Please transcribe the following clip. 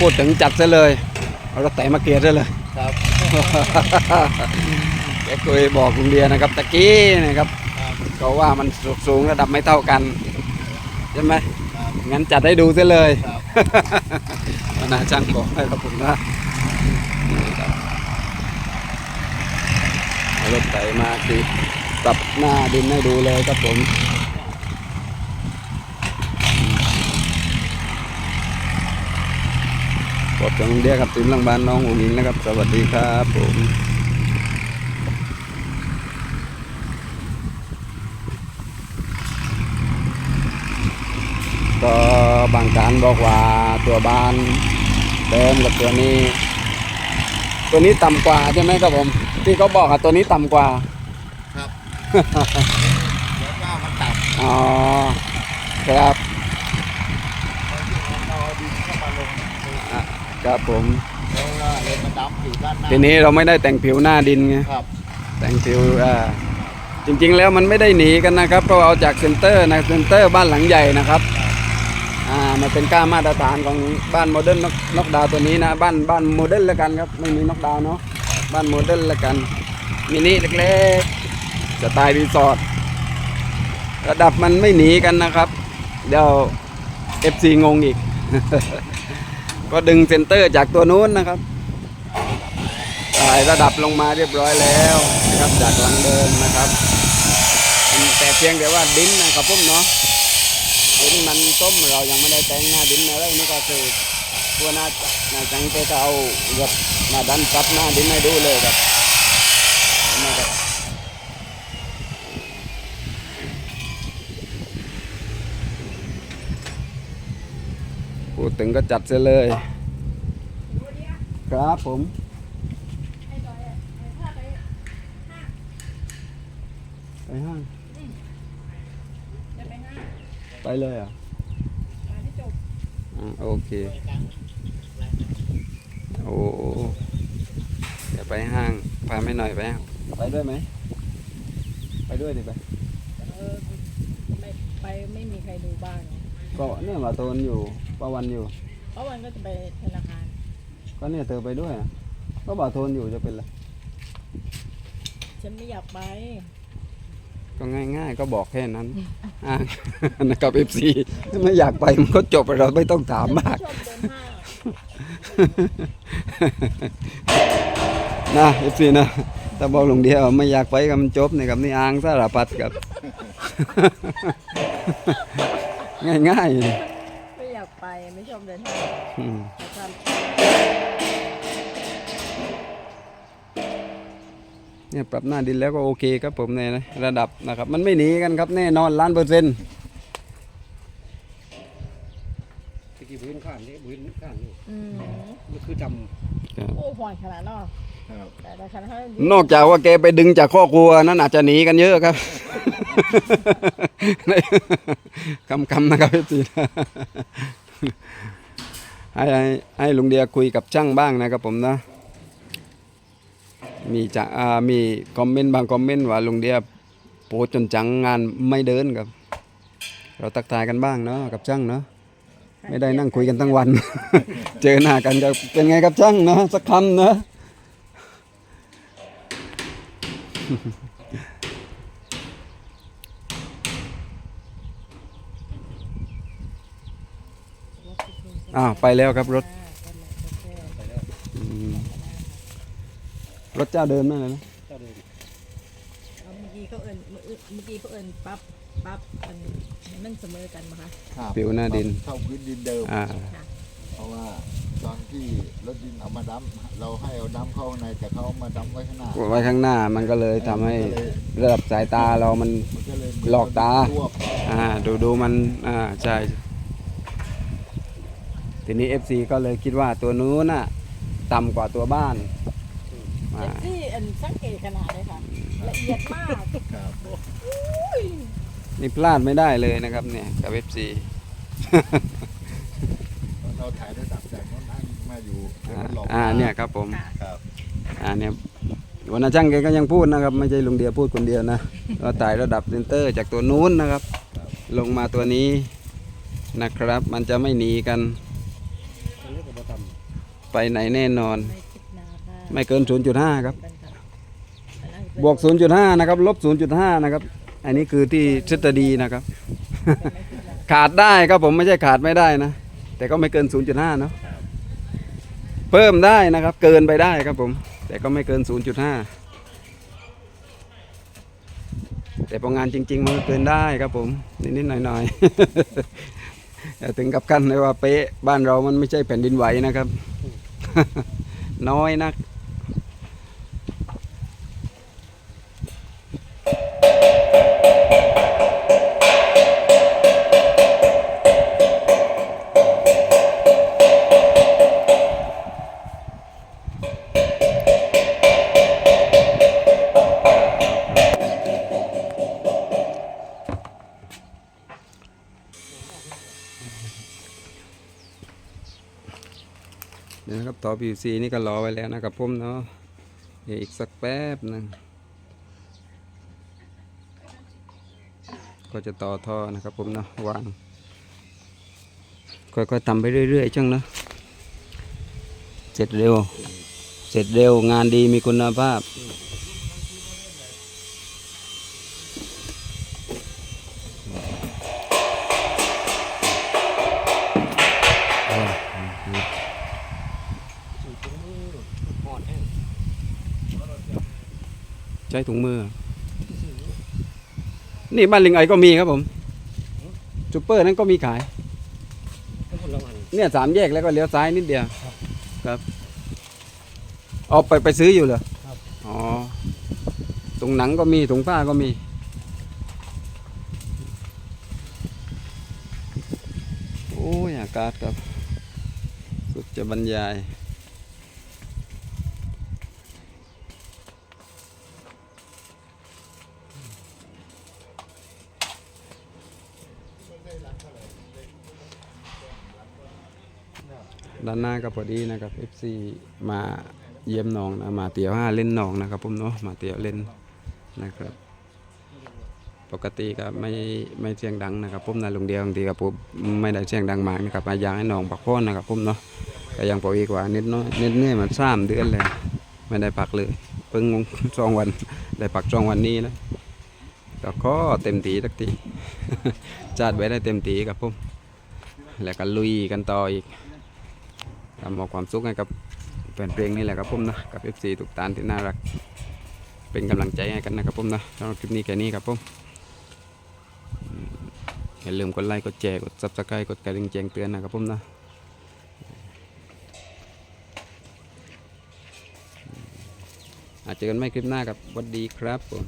พูดถึงจัดซะเลย เอารถไถมาเกียร์ซะเลยครับแกเคยบอกลุงเดียนะครับตะกี้นะครับก็ว่ามันสูงระดับไม่เท่ากันใช่ไหมครับงั้นจัดให้ดูซะเลยครับนาช่างบอกให้ครับผมนะนี่ครับเอารถไถมาคือปรับหน้าดินให้ดูเลยครับผม ขอบคุณลุงเดียครับทีมลังบ้านน้องอุ๋งอิงนะครับ สวัสดีครับผมก็บางการบอกว่าตัวบ้านเดิมกับตัวนี้ ตัวนี้ต่ำกว่าใช่ไหมครับผม ที่เขาบอกอะตัวนี้ต่ำกว่า ครับเดี๋ยวว่ามันต่ำอ๋อ ครับ เราดินเข้ามาลง อะ ครับผมแล้วก็เลยมันดำอยู่ด้านหน้าทีนี้เราไม่ได้แต่งผิวหน้าดินไงครับแต่งผิวอ่าจริงๆแล้วมันไม่ได้หนีกันนะครับเพราะเอาจากเซ็นเตอร์นะเซ็นเตอร์บ้านหลังใหญ่นะครับอ่ามันเป็นก้ามาตรฐานของบ้านโมเดิร์นน็อกดาวตัวนี้นะบ้านบ้านโมเดิร์นแล้วกันครับไม่มีน็อกดาวเนาะบ้านโมเดิร์นแล้วกันมินิเล็กๆสไตล์รีสอร์ทระดับมันไม่หนีกันนะครับ เดี๋ยว FC งงอีก ก็ดึงเซนเตอร์จากตัวนู้นนะครับถ่ายระดับลงมาเรียบร้อยแล้วนะครับจากหลังเดิมนะครับ แต่เพียงแต่ว่าดินนะครับผมเนาะดินมันต้มเรายังไม่ได้แต่งหน้าดินอะไรนี่ก็คือตัวหน้าหน้าจังเกจะเอาแบบมาดันซับหน้าดินให้ดูเลยครับ พูดถึงก็จัดเสียเลย ครับผมไปห้างจะไปห้างไปเลยเหรอะมาที่จบอ่าโอเค โอ้เดี๋ยวไปห้าง พาไม่หน่อยไปห้างไปด้วยไหม ไปด้วยดิไปเออไม่ไปไม่มีใครดูบ้านเนอะก็เนี่ยมาโตนอยู่ ป้าวันอยู่เพราะวันก็จะไปธนาคารก็เนี่ยเธอไปด้วยอะก็บ่าวโทนอยู่จะเป็นไรฉันไม่อยากไปก็ง่ายๆ ก็บอกแค่นั้นอ่านะครับเอฟซีไม่อยากไปมันก็จบเราไม่ต้องถามมากชอบเดินห้างนะเอฟซีนะถ้าบอกลงเดียวไม่อยากไปกับมันจบนะครับนี่อ้างสารพัดครับ ง่ายๆเลย ไม่อยาก ไปไม่ชอบเดินห้างอืมแต่ทเนี่ยปรับหน้าดินแล้วก็โอเคครับผมเนี่ยนะระดับนะครับ มันไม่หนีกันครับแน่นอนล้านเปอร์เซ็นต์ตะกี้พื้นข้างนี่พื้นข้างนี่ำอืมมันคือจโอ้ห่วยขนาดนั้นเหรอครับแต่แต่ขนาดนั้นนอกจากว่าแกไปดึงจากข้อกลัวนั้นอาจจะหนีกันเยอะครับ คำคำๆนะครับพี่ตีนะ ให้ให้ให้ลุงเดียคุยกับช่างบ้างนะครับผมนะ มีจะอ่ามีคอมเมนต์บางคอมเมนต์ว่าลุงเดียโพสจนจังงานไม่เดินครับ เราตักทายกันบ้างเนาะกับช่างเนาะไม่ได้นั่งคุยกันทั้งวัน เจอหน้ากันจะเป็นไงครับช่างเนาะสักคำเนาะ อ้าวไปแล้วครับรถอืมรถเจ้าเดิมนั่นเลยนะำเจ้าเดินเอาเมื่อกี้เขาเอิญเมื่อกี้เขาเอิญปั๊บปั๊บมันมันเสมอกันปะคะครับผิวหน้าดินเท่าพื้นดินเดิม อ่า เพราะว่าตอนที่รถดินเอามาดำเราให้เอาดำเข้าข้างในแต่เขาเอามาดำไว้ข้างหน้า ไว้ข้างหน้ามันก็เลยทำให้ระดับสายตาเรามัน มันก็เลยหลอกตา รวบ อ่า ดูดูมัน อ่า ใช่ ทีนี้ FC ก็เลยคิดว่าตัวนู้นน่ะต่ำกว่าตัวบ้านอ่าเอ็นซี่อันสังเกตขนาดเลยค่ะ ละเอียดมากครับนี่พลาดไม่ได้เลยนะครับเนี่ยกับ FC เราถ่ายระดับจากโน้นนั่งมาอยู่อ่าหลอกอ่าเนี่ยครับผม ครับอ่าเนี่ยวันนั้นช่างแกก็ยังพูดนะครับ ไม่ใช่ลุงเดียพูดคนเดียวนะว่าไต่ระดับเซนเตอร์จากตัวนู้นนะครับ ลงมาตัวนี้นะครับ มันจะไม่หนีกันอันนี้ก็บ่ต่ำ ไปไหนแน่นอน ไม่คิดนาค่ะไม่เกิน 0.5 ครับเป็นค่ะอันนั้นเป็นบวก 0.5 นะครับ ลบ 0.5 นะครับ อันนี้คือที่ทฤษฎีนะครับ ขาดได้ครับผมไม่ใช่ขาดไม่ได้นะ แต่ก็ไม่เกิน 0.5 เนาะเพิ่มได้นะครับ เกินไปได้ครับผม แต่ก็ไม่เกิน 0.5 แต่พองานจริง ๆ มันก็เกินได้ครับผม นิดๆหน่อยๆอย่าถึงกับขั้นเลยว่าเป๊ะบ้านเรามันไม่ใช่แผ่นดินไหวนะครับ น้อยนัก ต่อ PVC นี่ก็รอไว้แล้วนะครับผมเนาะเดี๋ยวอีกสักแป๊บหนึงก็จะต่อท่อนะครับผมเนาะวางค่อยๆทำไปเรื่อยๆช่างเนาะเสร็จเร็ว เสร็จเร็วงานดีมีคุณภาพ ใช้ถุงมือ นี่บ้านลิงไอก็มีครับผมซูเปอร์นั้นก็มีขายก็คนละวันเนี่ยสามแยกแล้วก็เลี้ยวซ้ายนิดเดียว ครับเอาไปไปซื้ออยู่เหรอครับอ๋อถุงหนังก็มีถุงผ้าก็มีโอ้ยอากาศครับ สุดจะบรรยาย ด้านหน้าก็พอดีนะครับ FC มาเยี่ยมน้องนะมาเตียวห้าเล่นน้องนะครับผมเนาะมาเตียวเล่นนะครับ ปกติก็ไม่ไม่เสียงดังนะครับผมนะลุงเดียวบางทีกับผมไม่ได้เสียงดังมากนะครับมาอยากให้น้องพักผ่อนนะครับผมเนาะก็ยังพออีกว่านิดน้อยนิดเนี่ยมันสามเดือนเลยไม่ได้พักเลยเพิ่งสองวันได้พักสองวันนี้นะก็ขอเต็มตีสักทีจัดไว้ได้เต็มตีครับผมแล้วก็ลุยกันต่ออีก ทำมอบความสุขให้กับแฟนเพลงนี่แหละครับผมนะกับ FC ทุกท่านที่น่ารัก เป็นกำลังใจให้กันนะครับผมนะสำหรับคลิปนี้แค่นี้ครับผมอืมอย่าลืมกดไลค์กดแชร์กด subscribe กดกระดิ่งแจ้งเตือนนะครับผมนะอาจจอกันไม่คลิปหน้าครับสวัสดีครับผม